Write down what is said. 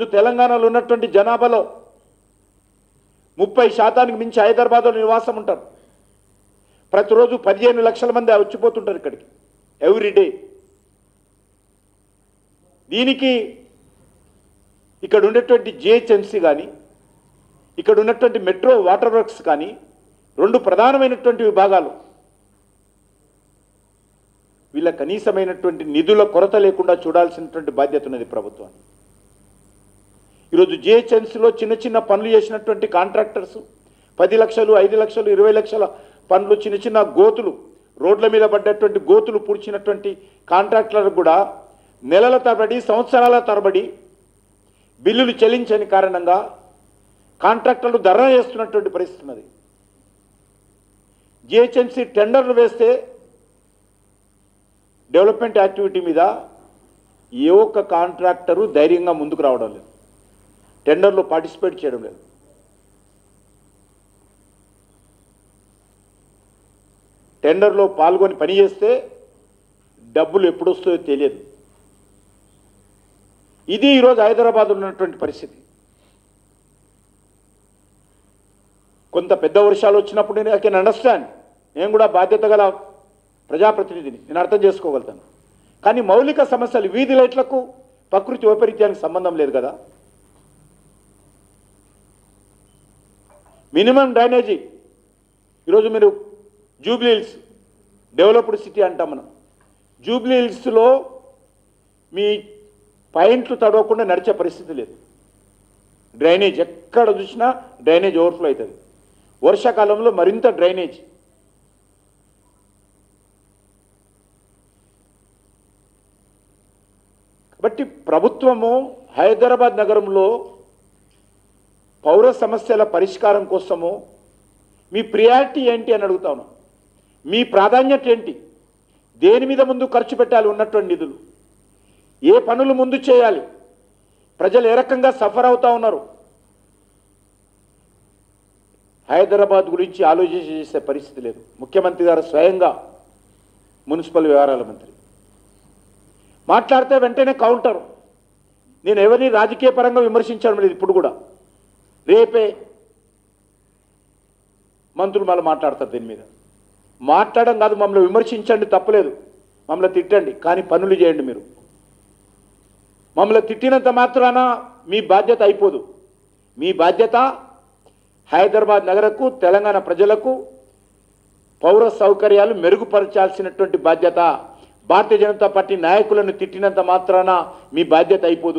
ఈరోజు తెలంగాణలో ఉన్నటువంటి జనాభాలో ముప్పై శాతానికి మించి హైదరాబాద్లో నివాసం ఉంటారు. ప్రతిరోజు పదిహేను లక్షల మంది వచ్చిపోతుంటారు ఇక్కడికి. ఎవ్రీడే దీనికి ఇక్కడ ఉన్నటువంటి జిహెచ్ఎంసీ కానీ ఇక్కడ ఉన్నటువంటి మెట్రో వాటర్ వర్క్స్ కానీ రెండు ప్రధానమైనటువంటి విభాగాలు. వీళ్ళ కనీసమైనటువంటి నిధుల కొరత లేకుండా చూడాల్సినటువంటి బాధ్యత ఉన్నది ప్రభుత్వానికి. ఈరోజు జిహెచ్ఎంసీలో చిన్న చిన్న పనులు చేసినటువంటి కాంట్రాక్టర్స్ పది లక్షలు ఐదు లక్షలు ఇరవై లక్షల పనులు చిన్న చిన్న గోతులు రోడ్ల మీద పడ్డటువంటి గోతులు పూడ్చినటువంటి కాంట్రాక్టర్లకు కూడా నెలల తరబడి సంవత్సరాల తరబడి బిల్లులు చెల్లించని కారణంగా కాంట్రాక్టర్లు ధర్నా చేస్తున్నటువంటి పరిస్థితి ఉన్నది. జిహెచ్ఎంసీ టెండర్లు వేస్తే డెవలప్మెంట్ యాక్టివిటీ మీద ఏ ఒక్క కాంట్రాక్టరు ధైర్యంగా ముందుకు రావడం లేదు. టెండర్లో పార్టిసిపేట్ చేయడం లేదు. టెండర్లో పాల్గొని పని చేస్తే డబ్బులు ఎప్పుడు వస్తాయో తెలియదు. ఇది ఈరోజు హైదరాబాద్ ఉన్నటువంటి పరిస్థితి. కొంత పెద్ద వర్షాలు వచ్చినప్పుడు నేను ఐ కెన్ అండర్స్టాండ్ నేను కూడా బాధ్యత గల ప్రజాప్రతినిధిని. నేను అర్థం చేసుకోగలుగుతాను. కానీ మౌలిక సమస్యలు వీధి లైట్లకు ప్రకృతి వైపరీత్యానికి సంబంధం లేదు కదా. Minimum drainage. ఈరోజు మీరు జూబ్లీ హిల్స్ డెవలప్డ్ సిటీ అంటాం మనం. జూబ్లీ హిల్స్లో మీ పాయింట్లు తడవకుండా నడిచే పరిస్థితి లేదు. డ్రైనేజ్ ఎక్కడ చూసినా డ్రైనేజ్ ఓవర్ఫ్లో అవుతుంది. వర్షాకాలంలో మరింత డ్రైనేజ్. కాబట్టి ప్రభుత్వము హైదరాబాద్ నగరంలో పౌర సమస్యల పరిష్కారం కోసము మీ ప్రియారిటీ ఏంటి అని అడుగుతాను. మీ ప్రాధాన్యత ఏంటి? దేని మీద ముందు ఖర్చు పెట్టాలి ఉన్నటువంటి నిధులు? ఏ పనులు ముందు చేయాలి? ప్రజలు ఏ రకంగా సఫర్ అవుతా ఉన్నారు? హైదరాబాద్ గురించి ఆలోచన చేసే పరిస్థితి లేదు. ముఖ్యమంత్రి గారు స్వయంగా మున్సిపల్ వ్యవహారాల మంత్రి. మాట్లాడితే వెంటనే కౌంటర్. నేను ఎవరిని రాజకీయ పరంగా విమర్శించడం లేదు ఇప్పుడు కూడా. రేపే మంత్రులు మళ్ళీ మాట్లాడతారు దీని మీద. మాట్లాడడం కాదు మమ్మల్ని విమర్శించండి తప్పలేదు. మమ్మల్ని తిట్టండి కానీ పనులు చేయండి మీరు. మమ్మల్ని తిట్టినంత మాత్రాన మీ బాధ్యత అయిపోదు. మీ బాధ్యత హైదరాబాద్ నగరకు తెలంగాణ ప్రజలకు పౌర సౌకర్యాలు మెరుగుపరచాల్సినటువంటి బాధ్యత. భారతీయ జనతా పార్టీ నాయకులను తిట్టినంత మాత్రాన మీ బాధ్యత అయిపోదు.